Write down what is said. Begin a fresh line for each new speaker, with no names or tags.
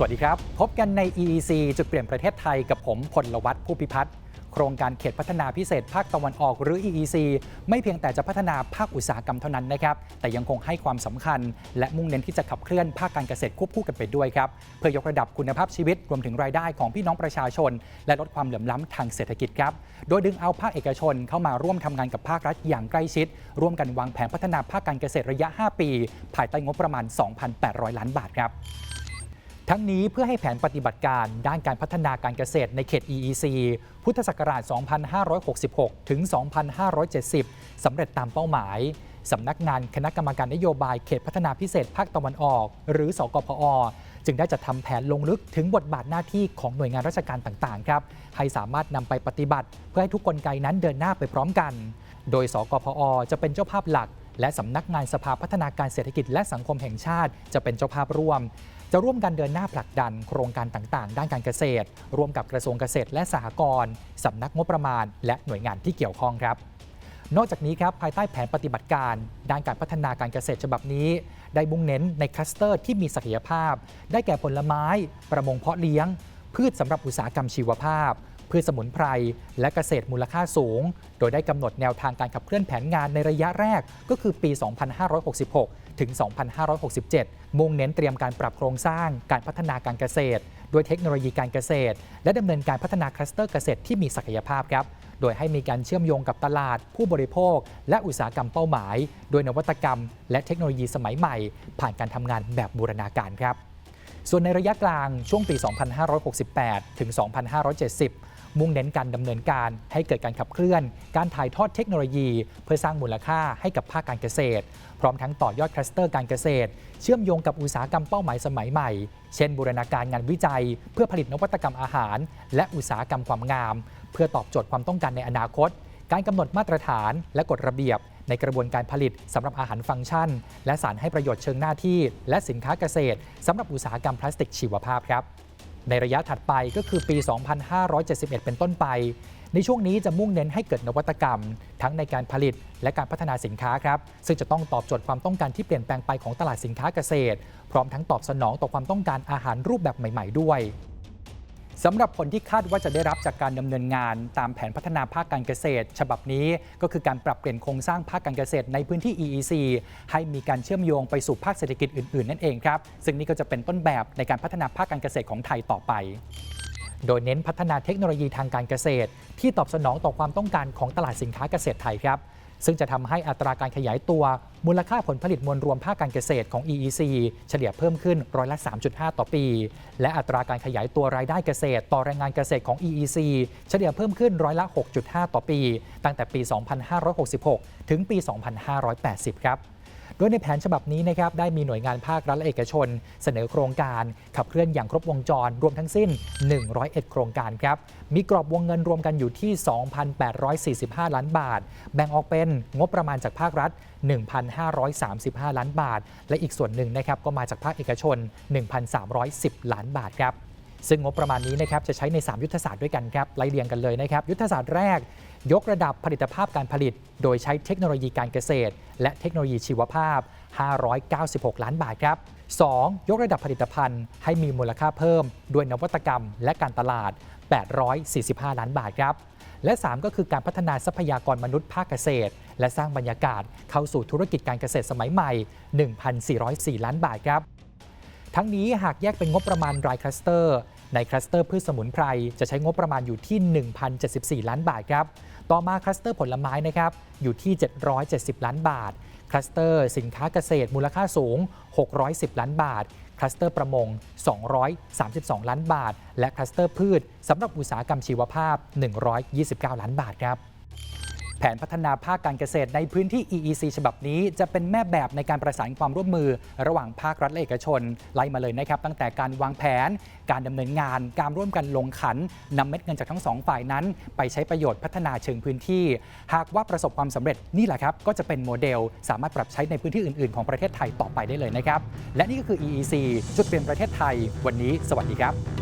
สวัสดีครับ พบกันใน EEC จุดเปลี่ยนประเทศไทยกับผมพลวัตผู้พิพัฒน์โครงการเขตพัฒนาพิเศษภาคตะวันออกหรือ EEC ไม่เพียงแต่จะพัฒนาภาคอุตสาหกรรมเท่านั้นนะครับ แต่ยังคงให้ความสำคัญ และมุ่งเน้นที่จะขับเคลื่อนภาคการเกษตรควบคู่กันไปด้วยครับ เพื่อยกระดับคุณภาพชีวิตรวมถึงรายได้ของพี่น้องประชาชน และลดความเหลื่อมล้ำทางเศรษฐกิจครับ โดยดึงเอาภาคเอกชนเข้ามาร่วมทำงานกับภาครัฐอย่างใกล้ชิด ร่วมกันวางแผนพัฒนาภาคการเกษตรระยะ 5 ปี ภายใต้งบประมาณ 2,800 ล้านบาทครับ ทั้งนี้เพื่อให้แผนปฏิบัติการด้านการพัฒนาการเกษตรในเขต EEC พุทธศักราช 2566 ถึง 2570 สำเร็จตามเป้าหมาย สำนักงานคณะกรรมการนโยบายเขตพัฒนาพิเศษภาคตะวันออก หรือ สกพอ จึงได้จัดทำแผนลงลึกถึงบทบาทหน้าที่ของหน่วยงานราชการต่างๆ ครับ ให้สามารถนำไปปฏิบัติ เพื่อให้ทุกกลไกนั้นเดินหน้าไปพร้อมกัน โดย สกพอ จะเป็นเจ้าภาพหลักและสำนักงานสภาพัฒนาการเศรษฐกิจและสังคมแห่งชาติ จะเป็นเจ้าภาพร่วม จะร่วมกันเดินหน้าผลักดันโครงการต่างๆ ด้านการเกษตร ร่วมกับกระทรวงเกษตรและสหกรณ์สำนักงบประมาณ และหน่วยงานที่เกี่ยวข้องครับ นอกจากนี้ครับภายใต้แผนปฏิบัติการ ด้านการพัฒนาการเกษตรฉบับนี้ ได้มุ่งเน้นในคลัสเตอร์ที่มีศักยภาพ ได้แก่ผลไม้ ประมงเพาะเลี้ยง พืชสำหรับอุตสาหกรรมชีวภาพ พืชสมุนไพร และเกษตรมูลค่าสูง โดยได้กำหนดแนวทางการขับเคลื่อนแผนงานในระยะแรกก็คือปี 2566 ถึง 2567 มุ่งเน้นเตรียมการปรับโครงสร้าง การพัฒนาการเกษตร ด้วยเทคโนโลยีการเกษตร และดำเนินการพัฒนาคลัสเตอร์เกษตรที่มีศักยภาพครับโดยให้มีการเชื่อมโยงกับตลาด ผู้บริโภค และอุตสาหกรรมเป้าหมาย โดยนวัตกรรม และเทคโนโลยีสมัยใหม่ ผ่านการทำงานแบบบูรณาการครับ ส่วนในระยะกลางช่วงปี 2568 ถึง 2570 มุ่งเน้นการดำเนินการให้เกิดการขับเคลื่อน การถ่ายทอดเทคโนโลยี เพื่อสร้างมูลค่าให้กับภาคการเกษตร พร้อมทั้งต่อยอดคลัสเตอร์การเกษตร เชื่อมโยงกับอุตสาหกรรมเป้าหมายสมัยใหม่ เช่น บูรณาการงานวิจัย เพื่อผลิตนวัตกรรมอาหาร และอุตสาหกรรมความงาม เพื่อตอบโจทย์ความต้องการในอนาคต การกำหนดมาตรฐานและกฎระเบียบในกระบวนการผลิตสำหรับอาหารฟังก์ชัน และสารให้ประโยชน์เชิงหน้าที่ และสินค้าเกษตรสำหรับอุตสาหกรรมพลาสติกชีวภาพครับในระยะถัดไปก็คือปี 2571 เป็นต้นไป ในช่วงนี้จะมุ่งเน้นให้เกิดนวัตกรรม ทั้งในการผลิตและการพัฒนาสินค้าครับ ซึ่งจะต้องตอบโจทย์ความต้องการที่เปลี่ยนแปลงไปของตลาดสินค้าเกษตร พร้อมทั้งตอบสนองต่อความต้องการอาหารรูปแบบใหม่ ๆ ด้วย สำหรับผลที่คาดว่าจะได้รับจากการดำเนินงานตามแผนพัฒนาภาคการเกษตร ฉบับนี้ก็คือการปรับเปลี่ยนโครงสร้างภาคการเกษตรในพื้นที่ EEC ให้มีการเชื่อมโยงไปสู่ภาคเศรษฐกิจอื่นๆ นั่นเองครับ ซึ่งนี่ก็จะเป็นต้นแบบในการพัฒนาภาคการเกษตรของไทยต่อไป โดยเน้นพัฒนาเทคโนโลยีทางการเกษตร ที่ตอบสนองต่อความต้องการของตลาดสินค้าเกษตรไทยครับ ซึ่งจะทำให้อัตราการขยายตัวมูลค่าผลผลิตมวลรวมภาคการเกษตรของ EEC เฉลี่ยเพิ่มขึ้นร้อยละ 3.5 ต่อปี และอัตราการขยายตัวรายได้เกษตร ต่อแรงงานเกษตรของ EEC เฉลี่ยเพิ่มขึ้นร้อยละ 6.5 ต่อปี ตั้งแต่ปี 2566 ถึงปี 2580 ครับ โดยในแผนฉบับนี้นะครับได้มีหน่วยงานภาครัฐและเอกชน เสนอโครงการขับเคลื่อนอย่างครบวงจร รวมทั้งสิ้น 101 โครงการครับ มีกรอบวงเงินรวมกันอยู่ที่ 2,845 ล้านบาท แบ่งออกเป็นงบประมาณจากภาครัฐ 1,535 ล้านบาท และอีกส่วนหนึ่งนะครับก็มาจากภาคเอกชน 1,310 ล้านบาทครับ ซึ่งงบประมาณนี้นะครับจะใช้ใน 3 ยุทธศาสตร์ด้วยกันครับไล่เรียงกันเลยนะครับ ยุทธศาสตร์แรก ยกระดับผลิตภาพการผลิต โดยใช้เทคโนโลยีการเกษตร และเทคโนโลยีชีวภาพ 596 ล้านบาทครับ 2. ยกระดับผลิตภัณฑ์ให้มีมูลค่าเพิ่ม ด้วยนวัตกรรม และการตลาด 845 ล้านบาทครับ และ 3 ก็คือการพัฒนาทรัพยากรมนุษย์ภาคเกษตร และสร้างบรรยากาศเข้าสู่ธุรกิจการเกษตรสมัยใหม่ 1,404 ล้านบาทครับ ทั้งนี้หากแยกเป็นงบประมาณรายคลัสเตอร์ ในคลัสเตอร์พืชสมุนไพรจะใช้งบประมาณอยู่ที่ 1,074 ล้านบาทครับ ต่อมาคลัสเตอร์ผลไม้นะครับอยู่ที่ 770 ล้านบาท คลัสเตอร์สินค้าเกษตรมูลค่าสูง 610 ล้านบาท คลัสเตอร์ประมง 232 ล้านบาท และคลัสเตอร์พืชสำหรับอุตสาหกรรมชีวภาพ 129 ล้านบาทครับ แผนพัฒนาภาคการเกษตรในพื้นที่ EEC ฉบับนี้จะเป็นแม่แบบในการประสานความร่วมมือ ระหว่างภาครัฐและเอกชน ไล่มาเลยนะครับ ตั้งแต่การวางแผน การดำเนินงาน การร่วมกันลงขันนำเม็ดเงินจากทั้งสองฝ่ายนั้น ไปใช้ประโยชน์พัฒนาเชิงพื้นที่ หากว่าประสบความสำเร็จนี่แหละครับ ก็จะเป็นโมเดล สามารถปรับใช้ในพื้นที่อื่น ๆ ของประเทศไทยต่อไปได้เลยนะครับ และนี่ก็คือ EEC จุดเปลี่ยนประเทศไทย วันนี้ สวัสดีครับ